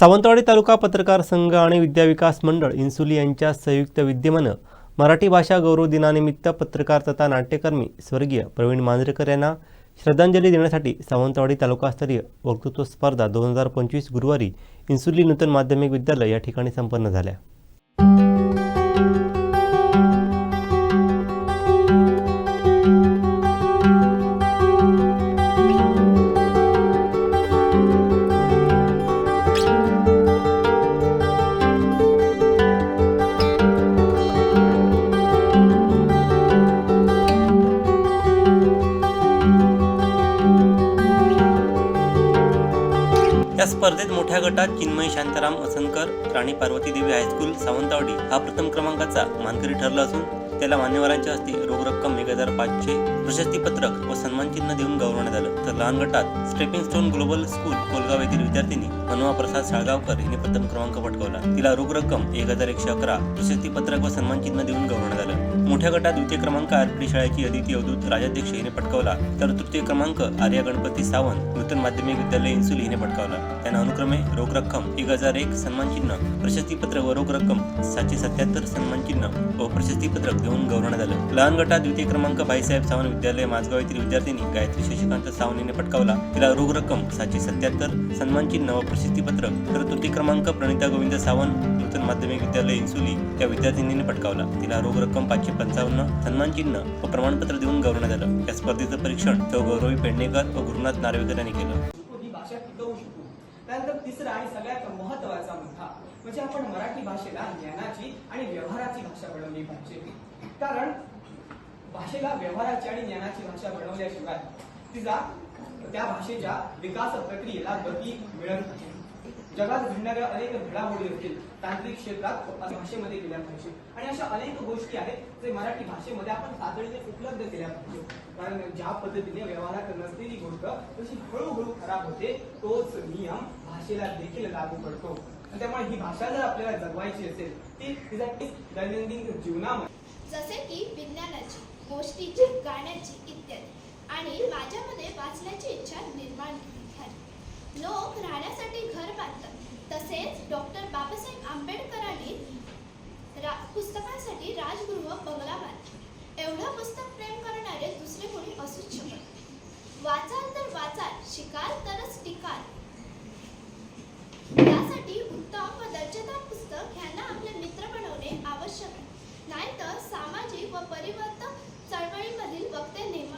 सावंतवाडी तालुका पत्रकार संघ आणि विद्याविकास मंडळ इन्सुली यांच्या संयुक्त विद्यमानं मराठी भाषा गौरव दिनानिमित्त पत्रकार तथा नाट्यकर्मी स्वर्गीय प्रवीण मांजरेकर यांना श्रद्धांजली देण्यासाठी सावंतवाडी तालुकास्तरीय वक्तृत्व स्पर्धा दोन हजार पंचवीस गुरुवारी इन्सुली नूतन माध्यमिक विद्यालय या ठिकाणी संपन्न झाल्या. या स्पर्धेत मोठ्या गटात चिन्मय शांताराम असनकर राणी पार्वती देवी हायस्कूल सावंतवाडी हा प्रथम क्रमांकाचा मानकरी ठरला असून त्याला मान्यवरांच्या हस्ते रोख रक्कम एक हजार पाचशे प्रशस्तीपत्रक व सन्मान चिन्ह देऊन गौरवण्यात आलं. तर लहान गटात stepping stone global school Kolgaon येथील विद्यार्थिनी मनवा प्रसाद साळगावकर हिने प्रथम क्रमांक पटकावला. तिला रोख रक्कम एक हजार एकशे अकरा प्रशस्तीपत्रक व सन्मानचिन्ह देऊन गौरवण्यात आलं. मोठ्या गटात द्वितीय क्रमांक आरपीडी शाळेची अदिती अवधूत राजाध्यक्ष हिने पटकावला. तर तृतीय क्रमांक आर्या गणपती सावंत नूतन माध्यमिक विद्यालय इन्सुल हिने पटकावला. त्यांना अनुक्रमे रोख रक्कम एक हजार एक सन्मान चिन्ह व रोख रक्कम सातशे सत्याहत्तर सन्मान चिन्ह व प्रशस्तीपत्रक देऊन गौरवण्यात आलं. लहान गटात द्वितीय क्रमांक भाईसाहेब सावंत विद्यालय माझगाव येथील विद्यार्थिनी गायत्री शशिकांत सावंत पटकावला. तिला रोख रक्कम सातशे सत्याहत्तर सन्मान चिन्ह व प्रशस्तीपत्रक तर तृतीय क्रमांक प्रणिता गोविंद सावंत नूतन माध्यमिक विद्यालय इन्सुली या विद्यार्थिनीने पटकावला. तिला रोख रक्कम पाचशे पंचावन्न सन्मान चिन्ह व प्रमाणपत्र देऊन गौरवण्यात आलं. या स्पर्धेचं परीक्षण तो गौरवी पेडणेकर व गुरुनाथ नार्वेकर यांनी केलं. शिकू शकू. त्यानंतर तिसरा आणि सगळ्यात महत्त्वाचा मुद्दा म्हणजे आपण मराठी भाषेला ज्ञानाची आणि व्यवहाराची भाषा बनवली पाहिजे. कारण भाषेला व्यवहाराची आणि ज्ञानाची भाषा बनवल्याशिवाय तिचा त्या भाषेच्या विकास प्रक्रियेला गती मिळत नाही. जगात घडणाऱ्या अनेक घडामोडी असतील तांत्रिक क्षेत्रात भाषेमध्ये केल्या पाहिजे. आणि अशा अनेक गोष्टी आहेत जे मराठी भाषेमध्ये आपण तातडीने उपलब्ध केल्या पाहिजे. कारण ज्या पद्धतीने व्यवहारात नसलेली गोष्ट तशी हळूहळू खराब होते तोच नियम भाषेला देखील लागू पडतो. आणि त्यामुळे ही भाषा जर आपल्याला जगवायची असेल ती तिचा दैनंदिन जीवनामध्ये. जसे की विज्ञानाची गोष्टीची गाण्याची इत्यादी. आणि माझ्यामध्ये लोक राहण्यासाठी घर बांधतात. तसेच डॉक्टर बाबासाहेब आंबेडकरांनी रा पुस्तकांसाठी राजगृह बंगला बांधला. एवढं पुस्तक प्रेम करणारे दुसरे कोणी असूच शकत वाचाल तर वाचाल शिकाल तरच टिकाल. यासाठी उत्तम व दर्जेदार पुस्तक ह्यांना आपले मित्र बनवणे आवश्यक आहे. नाहीतर सामाजिक व परिवर्तन चळवळीमधील वक्ते नेम-